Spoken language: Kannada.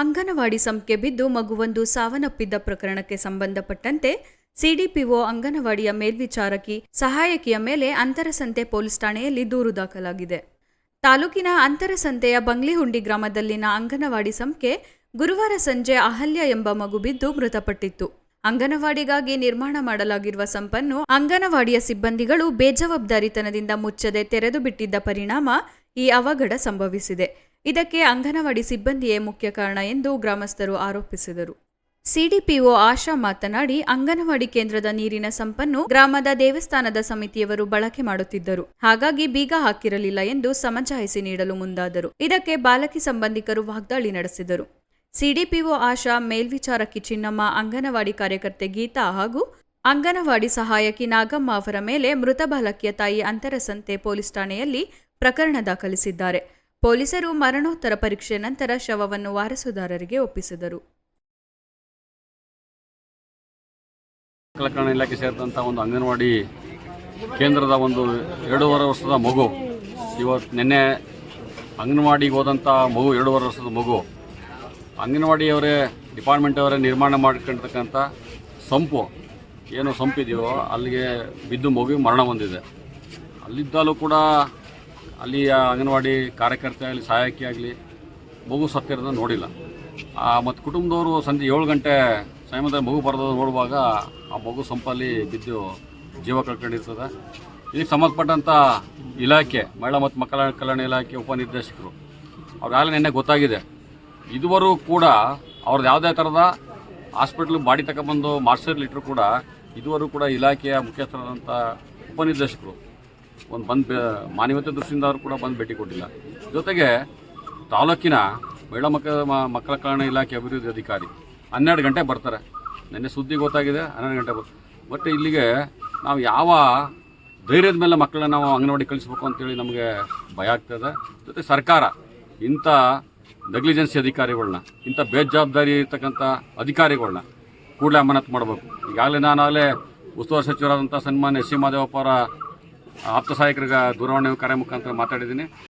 ಅಂಗನವಾಡಿ ಸಂಖ್ಯೆ ಬಿದ್ದು ಮಗುವೊಂದು ಸಾವನ್ನಪ್ಪಿದ್ದ ಪ್ರಕರಣಕ್ಕೆ ಸಂಬಂಧಪಟ್ಟಂತೆ ಸಿಡಿಪಿಒ ಅಂಗನವಾಡಿಯ ಮೇಲ್ವಿಚಾರಕಿ ಸಹಾಯಕಿಯ ಮೇಲೆ ಅಂತರಸಂತೆ ಪೊಲೀಸ್ ಠಾಣೆಯಲ್ಲಿ ದೂರು ದಾಖಲಾಗಿದೆ. ತಾಲೂಕಿನ ಅಂತರಸಂತೆಯ ಬಂಗ್ಲಿಹುಂಡಿ ಗ್ರಾಮದಲ್ಲಿನ ಅಂಗನವಾಡಿ ಸಂಖ್ಯೆ ಗುರುವಾರ ಸಂಜೆ ಅಹಲ್ಯ ಎಂಬ ಮಗು ಬಿದ್ದು ಮೃತಪಟ್ಟಿತ್ತು. ಅಂಗನವಾಡಿಗಾಗಿ ನಿರ್ಮಾಣ ಮಾಡಲಾಗಿರುವ ಸಂಪನ್ನು ಅಂಗನವಾಡಿಯ ಸಿಬ್ಬಂದಿಗಳು ಬೇಜವಾಬ್ದಾರಿತನದಿಂದ ಮುಚ್ಚದೆ ತೆರೆದು ಬಿಟ್ಟಿದ್ದ ಪರಿಣಾಮ ಈ ಅವಘಡ ಸಂಭವಿಸಿದೆ. ಇದಕ್ಕೆ ಅಂಗನವಾಡಿ ಸಿಬ್ಬಂದಿಯೇ ಮುಖ್ಯ ಕಾರಣ ಎಂದು ಗ್ರಾಮಸ್ಥರು ಆರೋಪಿಸಿದರು. ಸಿಡಿಪಿಒ ಆಶಾ ಮಾತನಾಡಿ, ಅಂಗನವಾಡಿ ಕೇಂದ್ರದ ನೀರಿನ ಸಂಪನ್ನು ಗ್ರಾಮದ ದೇವಸ್ಥಾನದ ಸಮಿತಿಯವರು ಬಳಕೆ ಮಾಡುತ್ತಿದ್ದರು. ಹಾಗಾಗಿ ಬೀಗ ಹಾಕಿರಲಿಲ್ಲ ಎಂದು ಸಮಜಾಯಿಸಿ ನೀಡಲು ಮುಂದಾದರು. ಇದಕ್ಕೆ ಬಾಲಕಿ ಸಂಬಂಧಿಕರು ವಾಗ್ದಾಳಿ ನಡೆಸಿದರು. ಸಿಡಿಪಿಒ ಆಶಾ ಮೇಲ್ವಿಚಾರಕಿ ಚಿನ್ನಮ್ಮ, ಅಂಗನವಾಡಿ ಕಾರ್ಯಕರ್ತೆ ಗೀತಾ ಹಾಗೂ ಅಂಗನವಾಡಿ ಸಹಾಯಕಿ ನಾಗಮ್ಮ ಅವರ ಮೇಲೆ ಮೃತ ಬಾಲಕಿಯ ತಾಯಿ ಅಂತರಸಂತೆ ಪೊಲೀಸ್ ಠಾಣೆಯಲ್ಲಿ ಪ್ರಕರಣ ದಾಖಲಿಸಿದ್ದಾರೆ. ಪೊಲೀಸರು ಮರಣೋತ್ತರ ಪರೀಕ್ಷೆ ನಂತರ ಶವವನ್ನು ವಾರಸುದಾರರಿಗೆ ಒಪ್ಪಿಸಿದರು. ಇಲಾಖೆ ಸೇರಿದಂಥ ಒಂದು ಅಂಗನವಾಡಿ ಕೇಂದ್ರದ ಒಂದು ಎರಡೂವರೆ ವರ್ಷದ ಮಗು ಇವತ್ತು ನಿನ್ನೆ ಅಂಗನವಾಡಿಗೆ ಹೋದಂಥ ಮಗು ಎರಡೂವರೆ ವರ್ಷದ ಮಗು. ಅಂಗನವಾಡಿಯವರೇ ಡಿಪಾರ್ಟ್ಮೆಂಟವರೇ ನಿರ್ಮಾಣ ಮಾಡ್ಕೊಂಡಿರ್ತಕ್ಕಂಥ ಸಂಪು ಏನು ಸಂಪಿದೆಯೋ ಅಲ್ಲಿಗೆ ಬಿದ್ದು ಮಗು ಮರಣ ಹೊಂದಿದೆ. ಅಲ್ಲಿದ್ದಲ್ಲೂ ಕೂಡ ಅಲ್ಲಿಯ ಅಂಗನವಾಡಿ ಕಾರ್ಯಕರ್ತೆ ಆಗಲಿ, ಸಹಾಯಕಿ ಆಗಲಿ ಮಗು ಸತ್ತಿರೋದನ್ನ ನೋಡಿಲ್ಲ. ಮತ್ತು ಕುಟುಂಬದವರು ಸಂಜೆ ಏಳು ಗಂಟೆ ಸಮಯದಲ್ಲಿ ಮಗು ಬರೋದು ನೋಡುವಾಗ ಆ ಮಗು ಸಂಪಲ್ಲಿ ಬಿದ್ದು ಜೀವ ಕಳ್ಕೊಂಡಿರ್ತದೆ. ಇದಕ್ಕೆ ಸಂಬಂಧಪಟ್ಟಂಥ ಇಲಾಖೆ, ಮಹಿಳಾ ಮತ್ತು ಮಕ್ಕಳ ಕಲ್ಯಾಣ ಇಲಾಖೆ ಉಪನಿರ್ದೇಶಕರು ಅವ್ರಿಗಾಗಲೇ ನಿನ್ನೆ ಗೊತ್ತಾಗಿದೆ. ಇದುವರೆಗೂ ಕೂಡ ಅವ್ರದ್ದು ಯಾವುದೇ ಥರದ ಹಾಸ್ಪಿಟ್ಲಿಗೆ ಬಾಡಿ ತಗೊಂಬಂದು ಮಾಡಿಸಿರ್ಲಿಟ್ರು ಕೂಡ ಇದುವರೆಗೂ ಕೂಡ ಇಲಾಖೆಯ ಮುಖ್ಯಸ್ಥರಾದಂಥ ಉಪನಿರ್ದೇಶಕರು ಒಂದು ಬಂದು ಮಾನವೀಯತೆ ದೃಷ್ಟಿಯಿಂದ ಅವರು ಕೂಡ ಬಂದು ಭೇಟಿ ಕೊಟ್ಟಿಲ್ಲ. ಜೊತೆಗೆ ತಾಲೂಕಿನ ಮಹಿಳಾ ಮಕ್ಕಳ ಮಕ್ಕಳ ಕಲ್ಯಾಣ ಇಲಾಖೆ ಅಭಿವೃದ್ಧಿ ಅಧಿಕಾರಿ ಹನ್ನೆರಡು ಗಂಟೆ ಬರ್ತಾರೆ. ನಿನ್ನೆ ಸುದ್ದಿ ಗೊತ್ತಾಗಿದೆ, ಹನ್ನೆರಡು ಗಂಟೆ ಬರ್, ಬಟ್ ಇಲ್ಲಿಗೆ ನಾವು ಯಾವ ಧೈರ್ಯದ ಮೇಲೆ ಮಕ್ಕಳನ್ನ ನಾವು ಅಂಗನವಾಡಿ ಕಳಿಸ್ಬೇಕು ಅಂತೇಳಿ ನಮಗೆ ಭಯ ಆಗ್ತದೆ ಜೊತೆ ಸರ್ಕಾರ ಇಂಥ ನೆಗ್ಲಿಜೆನ್ಸಿ ಅಧಿಕಾರಿಗಳನ್ನ ಇಂಥ ಬೇಜವಾಬ್ದಾರಿ ಇರ್ತಕ್ಕಂಥ ಅಧಿಕಾರಿಗಳನ್ನ ಕೂಡಲೇ ಅಮಾನತು ಮಾಡಬೇಕು. ಈಗಾಗಲೇ ನಾನಾಗಲೇ ಉಸ್ತುವಾರಿ ಸಚಿವರಾದಂಥ ಸನ್ಮಾನ್ಯ ಎಸ್ ಸಿ. ಮಾದೇವಪ್ಪ ಅವರ ಆಪ್ತ ಸಹಾಯಕರಿಗೆ ದೂರವಾಣಿ ಕಾರ್ಯ ಮುಖಾಂತರ ಮಾತಾಡಿದ್ದೀನಿ.